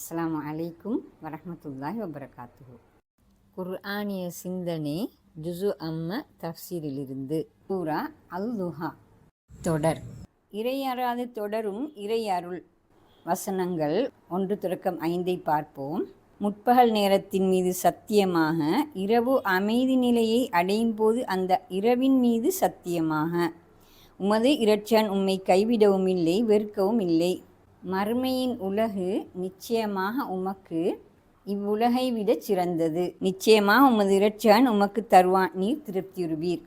அஸ்லாம் அலைக்கும் வரமத்துல்லாஹ் வபரகாத்து குர்ஆனிய சிந்தனை ஜுசு அம்ம தஃசீரிலிருந்து பூரா அல் துஹா தொடர் இறையறாது தொடரும் இறையருள் வசனங்கள் ஒன்று தொடக்கம் ஐந்தை பார்ப்போம். முற்பகல் நேரத்தின் மீது சத்தியமாக இரவு அமைதி நிலையை அடையும் போது அந்த இரவின் மீது சத்தியமாக. உமது இரட்சியான் உம்மை கைவிடவும் இல்லை வெறுக்கவும் இல்லை. மறுமையின் உலகு நிச்சயமாக உமக்கு இவ்வுலகை விட சிறந்தது. நிச்சயமாக உமது இரட்சன் உமக்கு தருவான். நீர் திருப்தியுறுவீர்.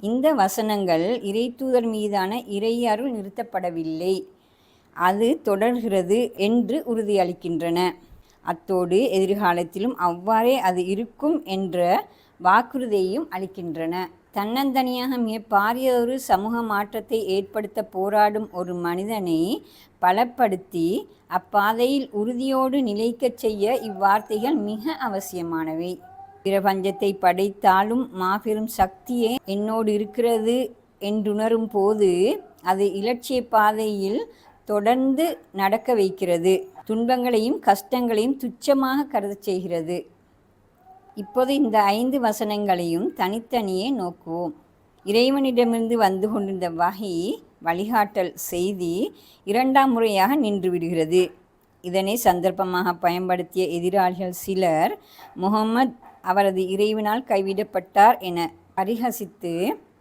இந்த வசனங்கள் இறைத்தூதர் மீதான இறையருள் நிறுத்தப்படவில்லை. அது தொடர்கிறது என்று உறுதியளிக்கின்றன. அத்தோடு எதிர்காலத்திலும் அவ்வாறே அது இருக்கும் என்ற வாக்குறுதியையும் அளிக்கின்றன. தன்னந்தனியாக மிக பாரியதொரு சமூக மாற்றத்தை ஏற்படுத்த போராடும் ஒரு மனிதனை பலப்படுத்தி அப்பாதையில் உறுதியோடு நிலைக்கச் செய்ய இவ்வார்த்தைகள் மிக அவசியமானவை. பிரபஞ்சத்தை படைத்தாலும் மாபெரும் சக்தியே என்னோடு இருக்கிறது என்றுணரும் போது அது இலட்சிய பாதையில் தொடர்ந்து நடக்க வைக்கிறது. துன்பங்களையும் கஷ்டங்களையும் துச்சமாக கருதச் செய்கிறது. இப்போது இந்த ஐந்து வசனங்களையும் தனித்தனியே நோக்குவோம். இறைவனிடமிருந்து வந்து கொண்டிருந்த வகை வழிகாட்டல் செய்தி இரண்டாம் முறையாக நின்று விடுகிறது. இதனை சந்தர்ப்பமாக பயன்படுத்திய எதிராளிகள் சிலர் முகமது அவரது இறைவனால் கைவிடப்பட்டார் என பரிகசித்து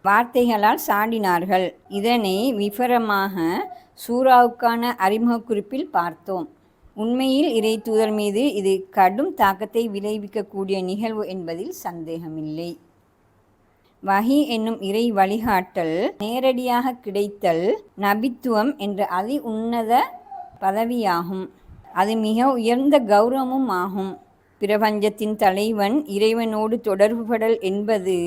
வார்த்தைகளால் சாடினார்கள் இதனை விவரமாக சூறாவுக்கான அறிமுக குறிப்பில் பார்த்தோம். உண்மையில் இறை தூதர் மீது இது கடும் தாக்கத்தை விளைவிக்கக்கூடிய நிகழ்வு என்பதில் சந்தேகமில்லை. வகி என்னும் இறை வழிகாட்டல் நேரடியாக கிடைத்தல் நபித்துவம் என்ற அதி உன்னத பதவியாகும். அது மிக உயர்ந்த கௌரவமும் ஆகும் பிரபஞ்சத்தின் தலைவன் இறைவனோடு தொடர்புபடல் என்பது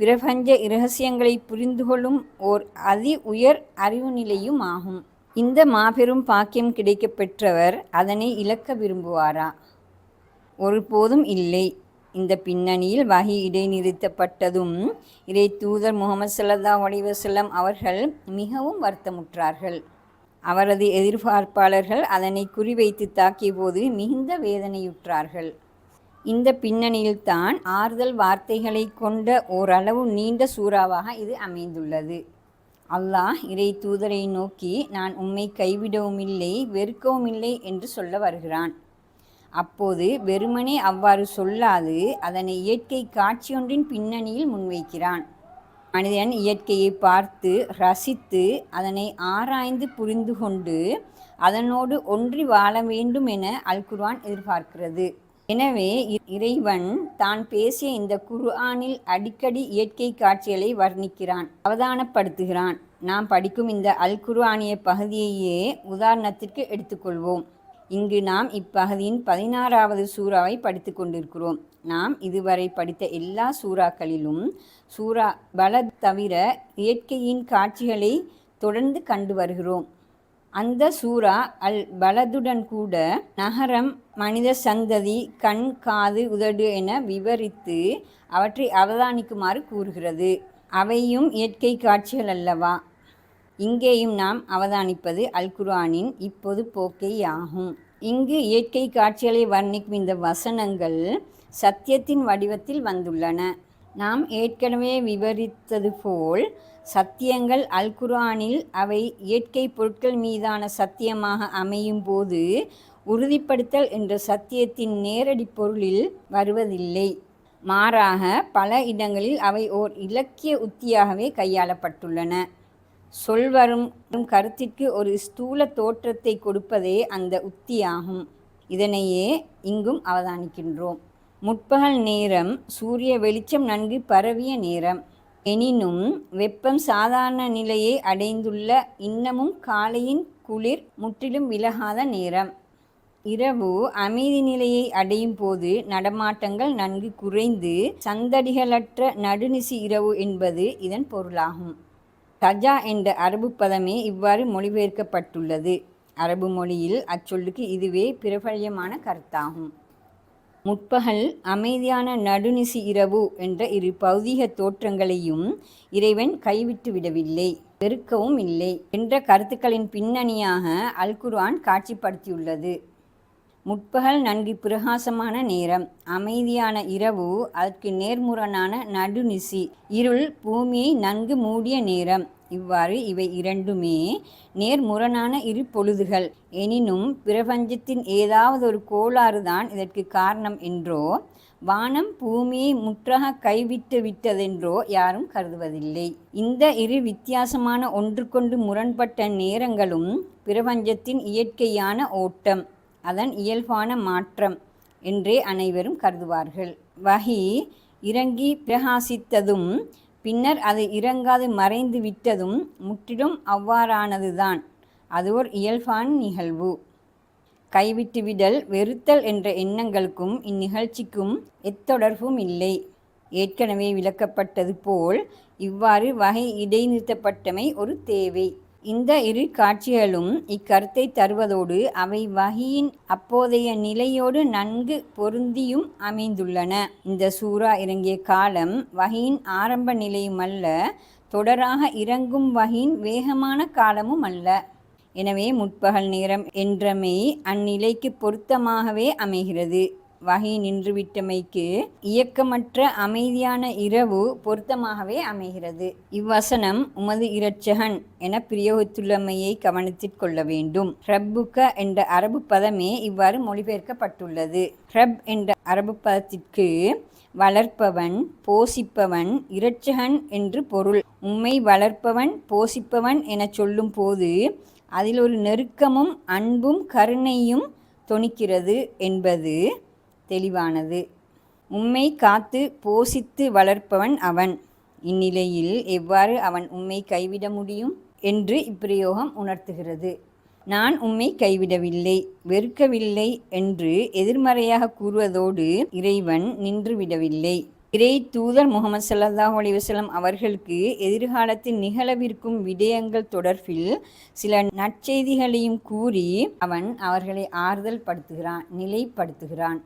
பிரபஞ்ச இரகசியங்களை புரிந்து கொள்ளும் ஓர் அதி உயர் அறிவு நிலையும் ஆகும் இந்த மாபெரும் பாக்கியம் கிடைக்கப் பெற்றவர் அதனை இழக்க விரும்புவாரா? ஒருபோதும் இல்லை. இந்த பின்னணியில் வகி இடைநிறுத்தப்பட்டதும் இறை தூதர் முகமது சல்லா வடிவசல்லம் அவர்கள் மிகவும் வருத்தமுற்றார்கள். அவரது எதிர்பார்ப்பாளர்கள் அதனை குறிவைத்து தாக்கிய போது மிகுந்த வேதனையுற்றார்கள். இந்த பின்னணியில்தான் ஆறுதல் வார்த்தைகளை கொண்ட ஓரளவு நீண்ட சூறாவாக இது அமைந்துள்ளது. அல்லாஹ் இறை தூதரை நோக்கி நான் உம்மை கைவிடவும் இல்லை வெறுக்கவும் இல்லை என்று சொல்ல வருகிறான். அப்போது வெறுமனே அவ்வாறு சொல்லாது அதனை இயற்கை காட்சியொன்றின் பின்னணியில் முன்வைக்கிறான். மனிதன் இயற்கையை பார்த்து ரசித்து அதனை ஆராய்ந்து புரிந்து கொண்டு அதனோடு ஒன்றி வாழ வேண்டும் என அல்குர்வான் எதிர்பார்க்கிறது. எனவே இறைவன் தான் பேசிய இந்த குர்ஆனில் அடிக்கடி இயற்கை காட்சிகளை வர்ணிக்கிறான் அவதானப்படுத்துகிறான். நாம் படிக்கும் இந்த அல் குர்ஆனிய பகுதியையே உதாரணத்திற்கு எடுத்துக்கொள்வோம். இங்கு நாம் இப்பகுதியின் பதினாறாவது சூறாவை படித்து கொண்டிருக்கிறோம். நாம் இதுவரை படித்த எல்லா சூறாக்களிலும் சூறா பல தவிர இயற்கையின் காட்சிகளை தொடர்ந்து கண்டு வருகிறோம். அந்த சூறா அல் பலதுடன் கூட நகரம் மனித சந்ததி கண் காது உதடு என விவரித்து அவற்றை அவதானிக்குமாறு கூறுகிறது. அவையும் இயற்கை காட்சிகள் அல்லவா? இங்கேயும் நாம் அவதானிப்பது அல் குர்ஆனின் இப்போது போக்கை ஆகும் இங்கு இயற்கை காட்சிகளை வர்ணிக்கும் இந்த வசனங்கள் சத்தியத்தின் வடிவத்தில் வந்துள்ளன. நாம் ஏற்கனவே விவரித்தது போல் சத்தியங்கள் அல்குரானில் அவை இயற்கை பொருட்கள் மீதான சத்தியமாக அமையும் போது உறுதிப்படுத்தல் என்ற சத்தியத்தின் நேரடி பொருளில் வருவதில்லை. மாறாக பல இடங்களில் அவை ஓர் இலக்கிய உத்தியாகவே கையாளப்பட்டுள்ளன. சொல்வரும் கருத்திற்கு ஒரு ஸ்தூல தோற்றத்தை கொடுப்பதே அந்த உத்தியாகும். இதனையே இங்கும் அவதானிக்கின்றோம். முற்பகல் நேரம் சூரிய வெளிச்சம் நன்கு பரவிய நேரம். எனினும் வெப்பம் சாதாரண நிலையை அடைந்துள்ள இன்னமும் காலையின் குளிர் முற்றிலும் விலகாத நேரம். இரவு அமைதி நிலையை அடையும் போது நடமாட்டங்கள் நன்கு குறைந்து சந்தடிகளற்ற நடுநிசி இரவு என்பது இதன் பொருளாகும். கஜா என்ற அரபு பதமே இவ்வாறு மொழிபெயர்க்கப்பட்டுள்ளது. அரபு மொழியில் அச்சொல்லுக்கு இதுவே பிரபல்யமான கருத்தாகும். முற்பகல் அமைதியான நடுநிசி இரவு என்ற இரு பௌதீக தோற்றங்களையும் இறைவன் கைவிட்டு விடவில்லை வெறுக்கவும் இல்லை என்ற கருத்துக்களின் பின்னணியாக அல் குர்ஆன் காட்சிப்படுத்தியுள்ளது. முற்பகல் நன்கு பிரகாசமான நேரம் அமைதியான இரவு அதற்கு நேர்முரணான நடுநிசி இருள் பூமியை நன்கு மூடிய நேரம் இவ்வாறு இவை இரண்டுமே நேர்முரணான இரு பொழுதுகள். எனினும் பிரபஞ்சத்தின் ஏதாவது ஒரு கோளாறு தான் இதற்கு காரணம் என்றோ வானம் பூமியை முற்றாக கைவிட்டு விட்டதென்றோ யாரும் கருதுவதில்லை. இந்த இரு வித்தியாசமான ஒன்றுக்கொண்டு முரண்பட்ட நேரங்களும் பிரபஞ்சத்தின் இயற்கையான ஓட்டம் அதன் இயல்பான மாற்றம் என்றே அனைவரும் கருதுவார்கள். வகி இறங்கி பிரகாசித்ததும் பின்னர் அது இறங்காது மறைந்து விட்டதும் முற்றிலும் அவ்வாறானதுதான். அது ஒரு இயல்பான நிகழ்வு. கைவிட்டுவிடல் வெறுத்தல் என்ற எண்ணங்களுக்கும் இந்நிகழ்ச்சிக்கும் எத்தொடர்பும் இல்லை. ஏற்கனவே விளக்கப்பட்டது போல் இவ்வாறு வகை இடைநிறுத்தப்பட்டமை ஒரு தேவை. இந்த இரு காட்சிகளும் இக்கருத்தை தருவதோடு அவை வகையின் அப்போதைய நிலையோடு நன்கு பொருந்தியும் அமைந்துள்ளன. இந்த சூறா இறங்கிய காலம் வகையின் ஆரம்ப நிலையும் அல்ல தொடராக இறங்கும் வகையின் வேகமான காலமும் அல்ல. எனவே முற்பகல் நேரம் என்றமை அந்நிலைக்கு பொருத்தமாகவே அமைகிறது. வகை நின்றுவிட்டமைக்கு இயக்கமற்ற அமைதியான இரவு பொருத்தமாகவே அமைகிறது. இவ்வசனம் உமது இரட்சகன் என பிரயோகித்துள்ளமையை கவனத்தில் கொள்ள வேண்டும். ரப்புக்க என்ற அரபு பதமே இவ்வாறு மொழிபெயர்க்கப்பட்டுள்ளது. ரப் என்ற அரபு பதத்திற்கு வளர்ப்பவன் போசிப்பவன் இரட்சகன் என்று பொருள். உம்மை வளர்ப்பவன் போசிப்பவன் என சொல்லும் போது அதில் ஒரு நெருக்கமும் அன்பும் கருணையும் தொனிக்கிறது என்பது தெளிவானது. உம்மை காத்து போசித்து வளர்ப்பவன் அவன். இந்நிலையில் எவ்வாறு அவன் உம்மை கைவிட முடியும் என்று இப்பிரயோகம் உணர்த்துகிறது. நான் உம்மை கைவிடவில்லை வெறுக்கவில்லை என்று எதிர்மறையாக கூறுவதோடு இறைவன் நின்றுவிடவில்லை. இறை தூதர் முகமது சல்லாஹூ அலிவசலம் அவர்களுக்கு எதிர்காலத்தில் நிகழவிருக்கும் விடயங்கள் தொடர்பில் சில நற்செய்திகளையும் கூறி அவன் அவர்களை ஆறுதல் படுத்துகிறான் நிலைப்படுத்துகிறான்.